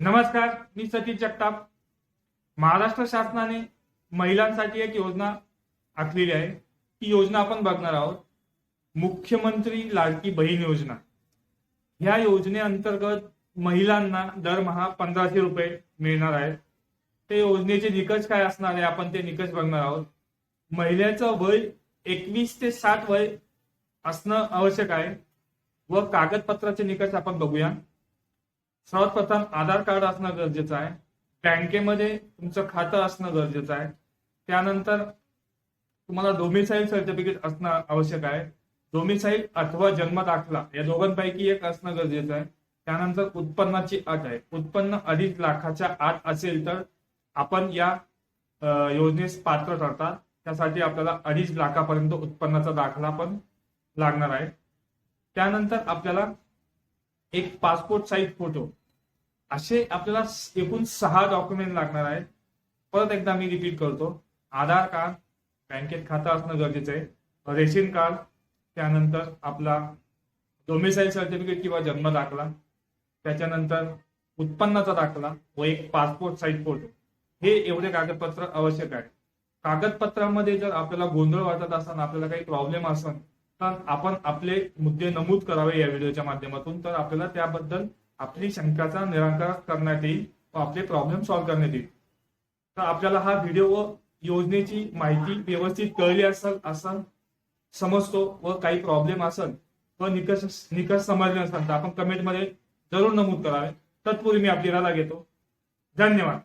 नमस्कार मी सतीश जगताप. महाराष्ट्र शासनाने महिलांसाठी एक योजना आखलेली आहे. ती योजना आपण बघणार आहोत. मुख्यमंत्री लाडकी बहीण योजना. ह्या योजनेअंतर्गत महिलांना दरमहा पंधराशे रुपये मिळणार आहेत. ते योजनेचे निकष काय असणार आहे आपण ते निकष बघणार आहोत. महिलेचं वय एकवीस ते साठ वय असणं आवश्यक आहे. व कागदपत्राचे निकष आपण बघूया. सर्वप्रथम आधार कार्ड असणं गरजेचं आहे. बँकेमध्ये तुमचं खातं असणं गरजेचं आहे. त्यानंतर तुम्हाला डोमिसाईल सर्टिफिकेट असणं आवश्यक आहे. डोमिसाईल अथवा जन्म दाखला या दोघांपैकी एक असणं गरजेचं आहे. त्यानंतर उत्पन्नाची अट आहे. उत्पन्न अडीच लाखाच्या आत असेल तर आपण या योजनेस पात्र ठरतात त्यासाठी आपल्याला अडीच लाखापर्यंत उत्पन्नाचा दाखला पण लागणार आहे. त्यानंतर आपल्याला एक पासपोर्ट साईज फोटो असे आपल्याला एकूण सहा डॉक्युमेंट लागणार आहेत. परत एकदा मी रिपीट करतो. आधार कार्ड बँकेत खातं असणं गरजेचं आहे. रेशन कार्ड त्यानंतर आपला डोमिसाईल सर्टिफिकेट किंवा जन्म दाखला. त्याच्यानंतर उत्पन्नाचा दाखला व एक पासपोर्ट साईज फोटो हे एवढे कागदपत्र आवश्यक आहे कागदपत्रामध्ये जर आपल्याला गोंधळ वाटत असताना आपल्याला काही प्रॉब्लेम असेल तर आपण आपले मुद्दे नमूद करावे या व्हिडिओच्या माध्यमातून. तर आपल्याला त्याबद्दल आपली शंकाचा निराकरण करण्यात येईल व आपले प्रॉब्लेम सॉल्व्ह करण्यात येईल. तर आपल्याला हा व्हिडिओ व योजनेची माहिती व्यवस्थित कळली असेल असं समजतो व काही प्रॉब्लेम असेल व निकष निकष समजले नसेल तर आपण कमेंटमध्ये जरूर नमूद करावे. तत्पूर्वी मी आपली रजा घेतो. धन्यवाद.